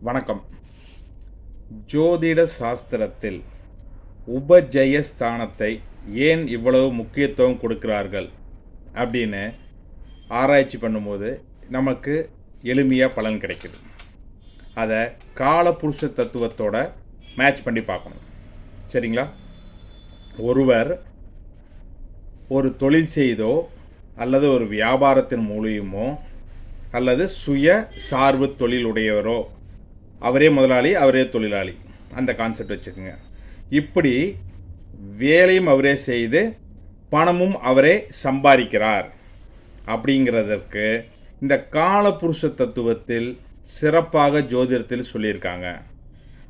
வணக்கம். ஜோதிட சாஸ்திரத்தில் உபஜயஸ்தானத்தை ஏன் இவ்வளவு முக்கியத்துவம் கொடுக்கிறார்கள் அப்படின்னு ஆராய்ச்சி பண்ணும்போது நமக்கு எளிமையாக பலன் கிடைக்குது. அதை காலபுருஷ தத்துவத்தோட மேட்ச் பண்ணி பார்க்கணும். சரிங்களா? ஒருவர் ஒரு தொழில் செய்தோ அல்லது ஒரு வியாபாரத்தின் மூலியமோ அல்லது சுய சார்பு தொழில் உடையவரோ அவரே முதலாளி அவரே தொழிலாளி. அந்த கான்செப்ட் வச்சுக்கோங்க. இப்படி வேலையும் அவரே செய்து பணமும் அவரே சம்பாதிக்கிறார். அப்படிங்கிறதற்கு இந்த காலபுருஷ தத்துவத்தில் சிறப்பாக ஜோதிடத்தில் சொல்லியிருக்காங்க.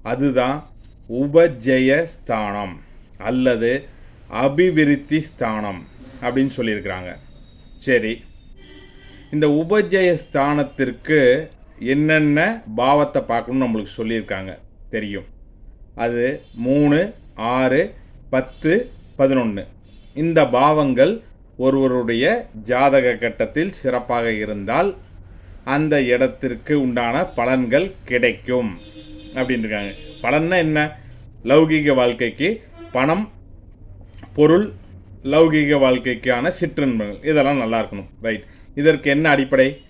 அதுதான் உபஜய ஸ்தானம் அல்லது அபிவிருத்தி ஸ்தானம் அப்படின்னு சொல்லியிருக்கிறாங்க. சரி. இந்த உபஜய ஸ்தானத்திற்கு என்னென்ன பாவத்தை பார்க்கணும்னு நம்மளுக்கு சொல்லியிருக்காங்க. தெரியும். அது மூணு ஆறு பத்து பதினொன்று இந்த பாவங்கள் ஒருவருடைய ஜாதக கட்டத்தில் சிறப்பாக இருந்தால் அந்த இடத்திற்கு உண்டான பலன்கள் கிடைக்கும். அப்படின்னு இருக்காங்க பலன்னா என்ன? லௌகீக வாழ்க்கைக்கு பணம் பொருள் லௌகீக வாழ்க்கைக்கான சிற்றின்பங்கள் இதெல்லாம் நல்லா இருக்கணும். ரைட். இதற்கு என்ன அடிப்படை?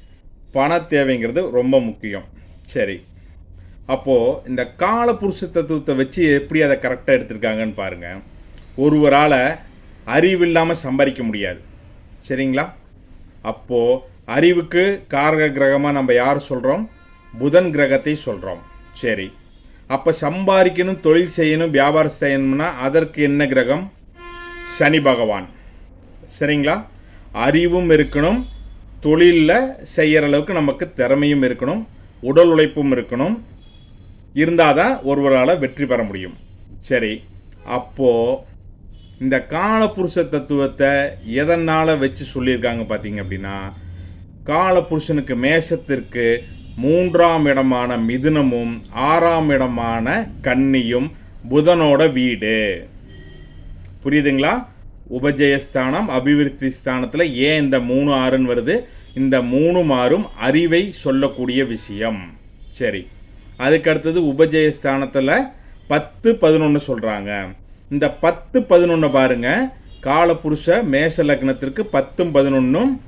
பண தேவைங்கிறது ரொம்ப முக்கியம். சரி. அப்போது இந்த காலபுருஷ தத்துவத்தை வச்சு எப்படி அதை கரெக்டாக எடுத்திருக்காங்கன்னு பாருங்கள் ஒருவரால் அறிவில்லாமல் சம்பாதிக்க முடியாது. சரிங்களா? அப்போது அறிவுக்கு காரக கிரகமாக நம்ம யார் சொல்கிறோம் புதன் கிரகத்தை சொல்கிறோம் சரி. அப்போ சம்பாதிக்கணும் தொழில் செய்யணும் வியாபாரம் செய்யணும்னா அதற்கு என்ன கிரகம்? சனி பகவான். சரிங்களா? அறிவும் இருக்கணும் தொழிலில் செய்கிற அளவுக்கு நமக்கு திறமையும் இருக்கணும் உடல் உழைப்பும் இருக்கணும். இருந்தால் தான் ஒருவரால் வெற்றி பெற முடியும். சரி அப்போது இந்த காலபுருஷ தத்துவத்தை எதனால் வச்சு சொல்லியிருக்காங்க பார்த்தீங்க அப்படின்னா காலபுருஷனுக்கு மேஷத்திற்கு மூன்றாம் இடமான மிதுனமும் ஆறாம் இடமான கன்னியும் புதனோட வீடு. புரியுதுங்களா? உபஜயஸ்தானம் அபிவிருத்தி ஸ்தானத்தில் ஏன் இந்த மூணு ஆறுன்னு வருது? இந்த மூணு மாறும் அறிவை சொல்லக்கூடிய விஷயம். சரி. அதுக்கு அடுத்தது உபஜயஸ்தானத்தில் பத்து பதினொன்று சொல்கிறாங்க இந்த பத்து பதினொன்று பாருங்க. காலபுருஷ மேஷ லக்னத்திற்கு பத்தும் பதினொன்றும்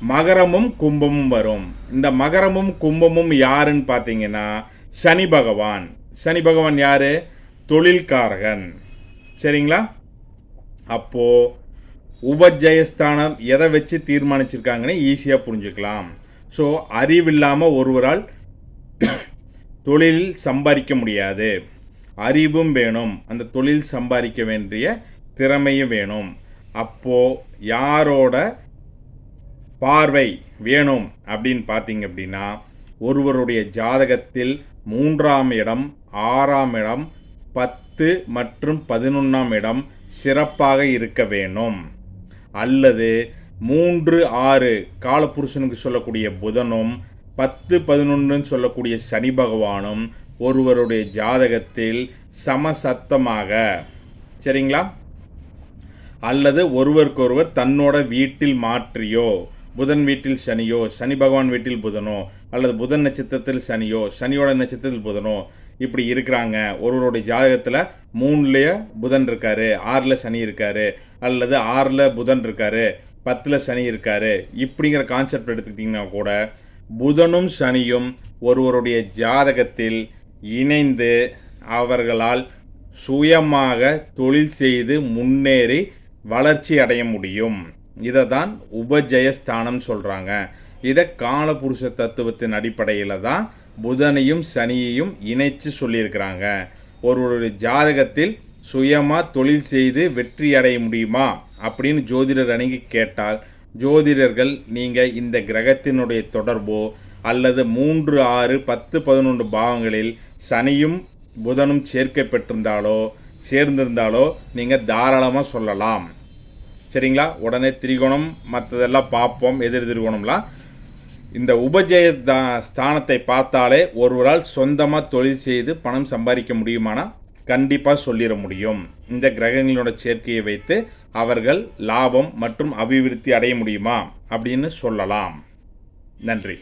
மகரமும் கும்பமும் வரும். இந்த மகரமும் கும்பமும் யாருன்னு பார்த்தீங்கன்னா சனி பகவான். சனி பகவான் யார்? தொழில்காரகன். சரிங்களா? அப்போது உபஜயஸ்தானம் எதை வச்சு தீர்மானிச்சிருக்காங்கன்னு ஈஸியாக புரிஞ்சுக்கலாம். ஸோ அறிவில்லாமல் ஒருவரால் தொழிலில் சம்பாதிக்க முடியாது. அறிவும் வேணும். அந்த தொழில் சம்பாதிக்க வேண்டிய திறமையும் வேணும். அப்போது யாரோட பார்வை வேணும் அப்படின்னு பார்த்தீங்க அப்படின்னா ஒருவருடைய ஜாதகத்தில் மூன்றாம் இடம் ஆறாம் இடம் பத்து மற்றும் பதினொன்றாம் இடம் சிறப்பாக இருக்க வேணும் அல்லது மூன்று ஆறு காலபுருஷனுக்கு சொல்லக்கூடிய புதனும் பத்து பதினொன்றுன்னு சொல்லக்கூடிய சனி பகவானும் ஒருவருடைய ஜாதகத்தில் சமசத்தமாக. சரிங்களா? அல்லது ஒருவருக்கொருவர் தன்னோட வீட்டில் மாற்றியோ புதன் வீட்டில் சனியோ சனி பகவான் வீட்டில் புதனோ அல்லது புதன் நட்சத்திரத்தில் சனியோ சனியோட நட்சத்திரத்தில் புதனோ இப்படி இருக்கிறாங்க. ஒருவருடைய ஜாதகத்தில் மூணுலேயே புதன் இருக்காரு ஆறில் சனி இருக்காரு அல்லது ஆறில் புதன் இருக்காரு பத்தில் சனி இருக்காரு. இப்படிங்கிற கான்செப்ட் எடுத்துக்கிட்டிங்கன்னா கூட புதனும் சனியும் ஒருவருடைய ஜாதகத்தில் இணைந்து அவர்களால் சுயமாக தொழில் செய்து முன்னேறி வளர்ச்சி அடைய முடியும். இதை தான் உபஜயஸ்தானம் சொல்கிறாங்க இதை காலபுருஷ தத்துவத்தின் அடிப்படையில் தான் புதனையும் சனியையும் இணைச்சு சொல்லியிருக்கிறாங்க. ஒருவருடைய ஜாதகத்தில் சுயமாக தொழில் செய்து வெற்றி அடைய முடியுமா? அப்படின்னு ஜோதிடர் அணுகி கேட்டால் ஜோதிடர்கள் நீங்கள் இந்த கிரகத்தினுடைய தொடர்போ அல்லது மூன்று ஆறு பத்து பதினொன்று பாவங்களில் சனியும் புதனும் சேர்க்கை பெற்றிருந்தாலோ சேர்ந்திருந்தாலோ நீங்கள் தாராளமாக சொல்லலாம். சரிங்களா? உடனே திரிகோணம் மற்றதெல்லாம் பார்ப்போம் எதிர் திரிகோணம்லாம். இந்த உபஜய தா- ஸ்தானத்தை பார்த்தாலே ஒருவரால் சொந்தமாக தொழில் செய்து பணம் சம்பாதிக்க முடியுமானா? கண்டிப்பாக சொல்லிட முடியும். இந்த கிரகங்களோட சேர்க்கையை வைத்து அவர்கள் லாபம் மற்றும் அபிவிருத்தி அடைய முடியுமா? அப்படின்னு சொல்லலாம். நன்றி.